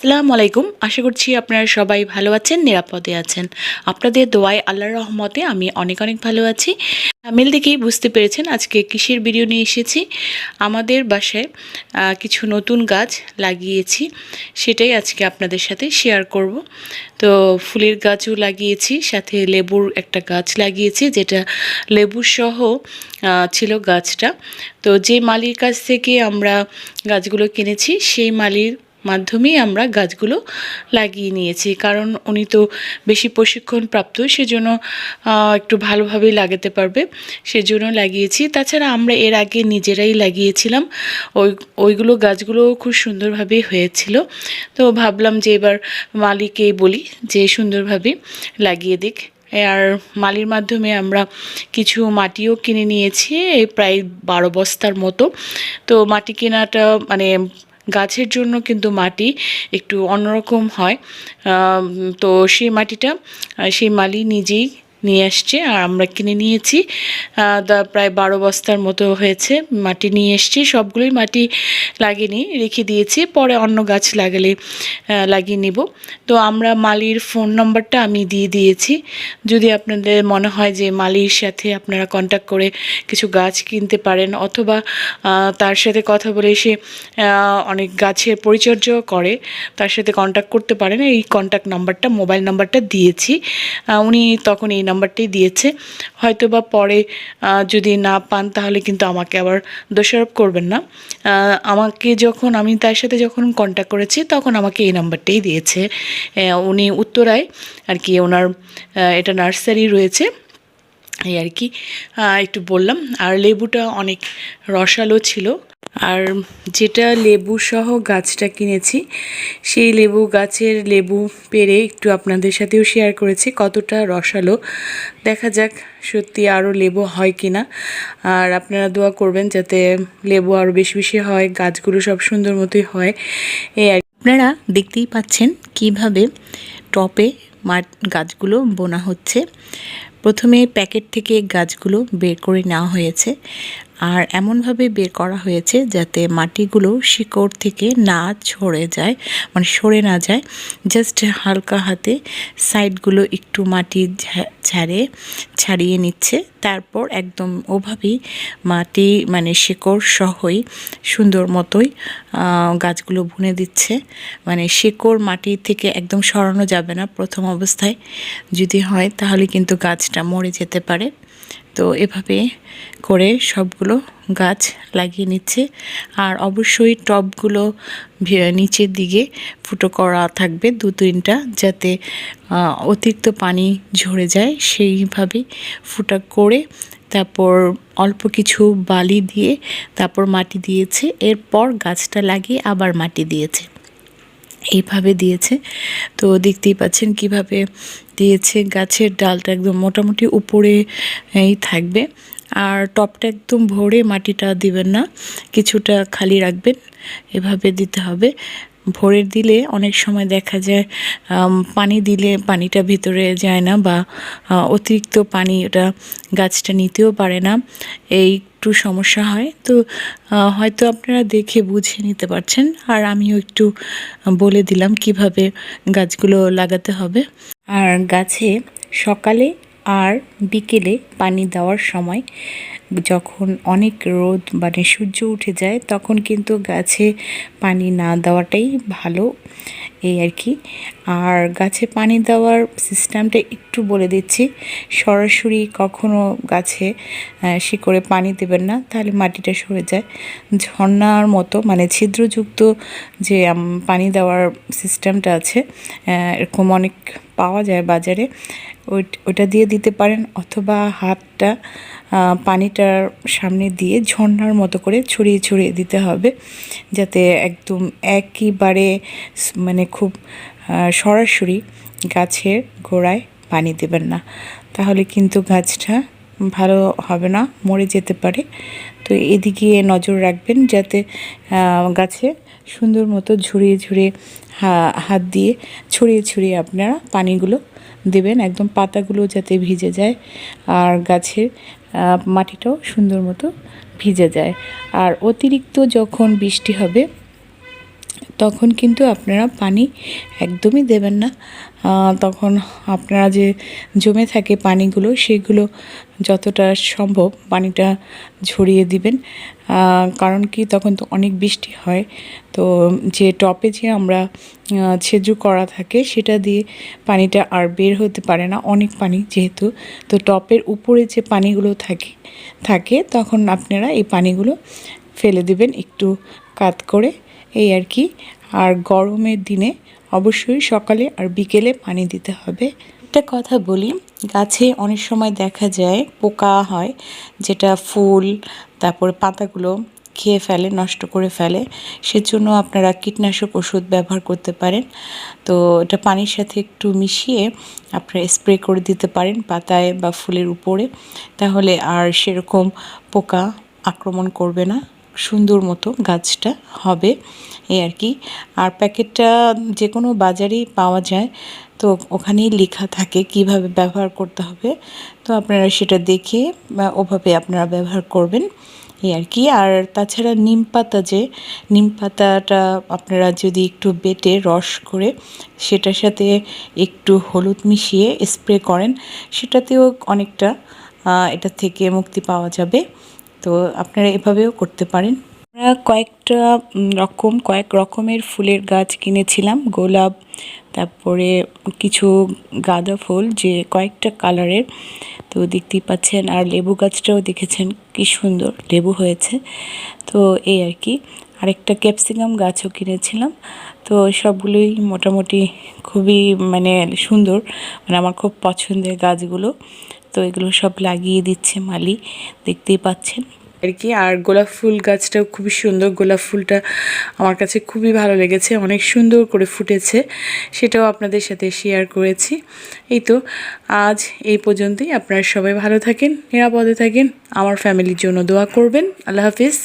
আসসালামু আলাইকুম। আশা করছি আপনারা সবাই ভালো আছেন, নিরাপদে আছেন। আপনাদের দোয়ায় আল্লাহর রহমতে আমি অনেক অনেক ভালো আছি। মিল দেখেই বুঝতে পেরেছেন আজকে কৃষির ভিডিও নিয়ে এসেছি। আমাদের বাসায় কিছু নতুন গাছ লাগিয়েছি। সেটাই আজকে আপনাদের সাথে শেয়ার করব। তো ফুলের গাছও লাগিয়েছি, সাথে লেবুর একটা গাছ লাগিয়েছি, যেটা লেবু সহ ছিল গাছটা। তো যে মালির কাছ থেকে আমরা গাছগুলো কিনেছি, সেই মালির মাধ্যমেই আমরা গাছগুলো লাগিয়ে নিয়েছি। কারণ উনি তো বেশি প্রশিক্ষণ প্রাপ্ত সেজন্য একটু ভালোভাবেই লাগাতে পারবে। সেজন্য লাগিয়েছি। তাছাড়া আমরা এর আগে নিজেরাই লাগিয়েছিলাম। ওই, ওইগুলো গাছগুলো খুব সুন্দরভাবে হয়েছিল। তো ভাবলাম যে এবার মালিকেই বলি যে সুন্দরভাবে লাগিয়ে দিক। আর মালির মাধ্যমে আমরা কিছু মাটিও কিনে নিয়েছি, প্রায় বারো বস্তার মতো। তো মাটি কেনাটা মানে গাছের জন্য কিন্তু মাটি একটু অন্যরকম হয়। তো সেই মাটিটা সেই মালি নিজেই নিয়ে আসছে আর আমরা কিনে নিয়েছি। প্রায় বারো বস্তার মতো হয়েছে মাটি নিয়ে এসছি। সবগুলোই মাটি লাগিয়ে রেখে দিয়েছি। পরে অন্য গাছ লাগালে লাগিয়ে নিব। তো আমরা মালির ফোন নম্বরটা আমি দিয়ে দিয়েছি। যদি আপনাদের মনে হয় যে মালির সাথে আপনারা কন্ট্যাক্ট করে কিছু গাছ কিনতে পারেন অথবা তার সাথে কথা বলে সে অনেক গাছের পরিচর্যাও করে, তার সাথে কন্ট্যাক্ট করতে পারেন। এই কন্ট্যাক্ট নাম্বারটা মোবাইল নাম্বারটা দিয়েছি। উনি তখন এই নাম্বারটাই দিয়েছে। হয়তো বা পরে যদি না পান তাহলে কিন্তু আমাকে আবার দোষারোপ করবেন না। আমাকে যখন, আমি তার সাথে যখন কন্ট্যাক্ট করেছি, তখন আমাকে এই নাম্বারটাই দিয়েছে। উনি উত্তরায় আর কি, ওনার এটা নার্সারি রয়েছে। এই আর কি একটু বললাম, আর লেবুটা অনেক রসালো ছিল। আর যেটা লেবু সহ গাছটা কিনেছি, সেই লেবু গাছের লেবু পেরে একটু আপনাদের সাথেও শেয়ার করেছি, কতটা রসালো। দেখা যাক সত্যি আরও লেবু হয় কি না আর আপনারা দোয়া করবেন যাতে লেবু আরও বেশি বেশি হয়, গাছগুলো সব সুন্দর মতোই হয়। এই আপনারা দেখতেই পাচ্ছেন কীভাবে টপে মাঠ গাছগুলো বোনা হচ্ছে। প্রথমে প্যাকেট থেকে গাছগুলো বের করে নেওয়া হয়েছে। আর এমনভাবে বের করা হয়েছে যাতে মাটিগুলো শিকড় থেকে না ছড়ে যায় মানে সরে না যায়। জাস্ট হালকা হাতে সাইডগুলো একটু মাটি ছাড়ে ছাড়িয়ে নিচ্ছে। তারপর একদম ওভাবেই মাটি মানে শিকড় সহই সুন্দর মতোই গাছগুলো বুনে দিচ্ছে। মানে শিকড় মাটি থেকে একদম সরানো যাবে না প্রথম অবস্থায়। যদি হয় তাহলে কিন্তু গাছটা মরে যেতে পারে। তো এভাবে করে সবগুলো গাছ লাগিয়ে নিচ্ছে। আর অবশ্যই টবগুলো নিচের দিকে ফুটো করা থাকবে দু তিনটা যাতে অতিরিক্ত পানি ঝরে যায়। সেইভাবেই ফুটা করে তারপর অল্প কিছু বালি দিয়ে তারপর মাটি দিয়েছে। এরপর গাছটা লাগিয়ে আবার মাটি দিয়েছে। এইভাবে দিয়েছে। তো দেখতেই পাচ্ছেন কীভাবে দিয়েছে। গাছের ডালটা একদম মোটামুটি উপরে, এই থাকবে। আর টপটা একদম ভরে মাটিটা দিবেন না। কিছুটা খালি রাখবেন। এভাবে দিতে হবে। ভরে দিলে অনেক সময় দেখা যায় পানি দিলে পানিটা ভিতরে যায় না বা অতিরিক্ত পানি ওটা গাছটা নিতেও পারে না। এই একটু সমস্যা হয়। তো হয়তো আপনারা দেখে বুঝে নিতে পারছেন। আর আমিও একটু বলে দিলাম কীভাবে গাছগুলো লাগাতে হবে। আর গাছে সকালে আর বিকেলে পানি দেওয়ার সময় যখন অনেক রোদ মানে সূর্য উঠে যায়, তখন কিন্তু গাছে পানি না দেওয়াটাই ভালো। এই আর কি। আর গাছে পানি দেওয়ার সিস্টেমটা একটু বলে দিচ্ছি। সরাসরি কখনো গাছে শিকড়ে পানি দেবেন না, তাহলে মাটিটা সরে যায়। ঝর্ণার মতো মানে ছিদ্রযুক্ত যে পানি দেওয়ার সিস্টেমটা আছে এরকম অনেক পাওয়া যায় বাজারে। ওই- ওটা দিয়ে দিতে পারেন অথবা হাতটা পানিটার সামনে দিয়ে ঝর্ণার মতো করে ছড়িয়ে ছড়িয়ে দিতে হবে, যাতে একদম একইবারে মানে খুব সরাসরি গাছের গোড়ায় পানি দেবেন না। তাহলে কিন্তু গাছটা ভালো হবে না, মরে যেতে পারে। তো এদিকে নজর রাখবেন যাতে গাছে সুন্দর মতো ঝুরিয়ে ঝুরিয়ে হাত দিয়ে ছড়িয়ে ছড়িয়ে আপনারা পানিগুলো দেবেন। একদম পাতাগুলো যাতে ভিজে যায়, আর গাছের মাটিটাও সুন্দর মতো ভিজে যায়। আর অতিরিক্ত যখন বৃষ্টি হবে তখন কিন্তু আপনারা পানি একদমই দেবেন না। তখন আপনারা যে জমে থাকে পানিগুলো, সেগুলো যতটা সম্ভব পানিটা ঝরিয়ে দিবেন। কারণ কি? তখন তো অনেক বৃষ্টি হয়। তো যে টপে যে আমরা ছেজু করা থাকে, সেটা দিয়ে পানিটা আর বের হতে পারে না, অনেক পানি যেহেতু। তো টপের উপরে যে পানিগুলো থাকে থাকে, তখন আপনারা এই পানিগুলো ফেলে দিবেন একটু কাত করে। এই আর কি। আর গরমের দিনে অবশ্যই সকালে আর বিকেলে পানি দিতে হবে। একটা কথা বলি, গাছে অনেক সময় দেখা যায় পোকা হয়, যেটা ফুল, তারপরে পাতাগুলো খেয়ে ফেলে, নষ্ট করে ফেলে। সেজন্য আপনারা কীটনাশক ওষুধ ব্যবহার করতে পারেন। তো এটা পানির সাথে একটু মিশিয়ে আপনারা স্প্রে করে দিতে পারেন পাতায় বা ফুলের উপরে। তাহলে আর সেরকম পোকা আক্রমণ করবে না। সুন্দর মতো গাছটা হবে, এই আর কি। আর প্যাকেটটা যে কোনো বাজারেই পাওয়া যায়, তো ওখানেই লেখা থাকে কীভাবে ব্যবহার করতে হবে। তো আপনারা সেটা দেখে ওভাবে আপনারা ব্যবহার করবেন, এই আর কি। আর তাছাড়া নিম পাতা যে, নিম পাতাটা আপনারা যদি একটু বেটে রস করে সেটার সাথে একটু হলুদ মিশিয়ে স্প্রে করেন, সেটাতেও অনেকটা এটা থেকে মুক্তি পাওয়া যাবে। তো আপনারা এভাবেও করতে পারেন। আমরা কয়েকটা রকম, কয়েক রকমের ফুলের গাছ কিনেছিলাম, গোলাপ, তারপরে কিছু গাঁদা ফুল যে কয়েকটা কালারের। তো দেখতেই পাচ্ছেন, আর লেবু গাছটাও দেখেছেন, কি সুন্দর লেবু হয়েছে। তো এই আর কি, আরেকটা ক্যাপসিকাম গাছও কিনেছিলাম। তো সবগুলোই মোটামুটি খুবই মানে সুন্দর মানে আমার খুব পছন্দের গাছগুলো। তো এগুলো সব লাগিয়ে দিচ্ছে মালি, দেখতেই পাচ্ছেন। আর কি, আর গোলাপ ফুল গাছটাও খুবই সুন্দর, গোলাপ ফুলটা আমার কাছে খুবই ভালো লেগেছে, অনেক সুন্দর করে ফুটেছে, সেটাও আপনাদের সাথে শেয়ার করেছি। এই তো, আজ এই পর্যন্তই, আপনারা সবাই ভালো থাকেন, নিরাপদে থাকেন, আমার ফ্যামিলির জন্য দোয়া করবেন, আল্লাহ হাফিজ।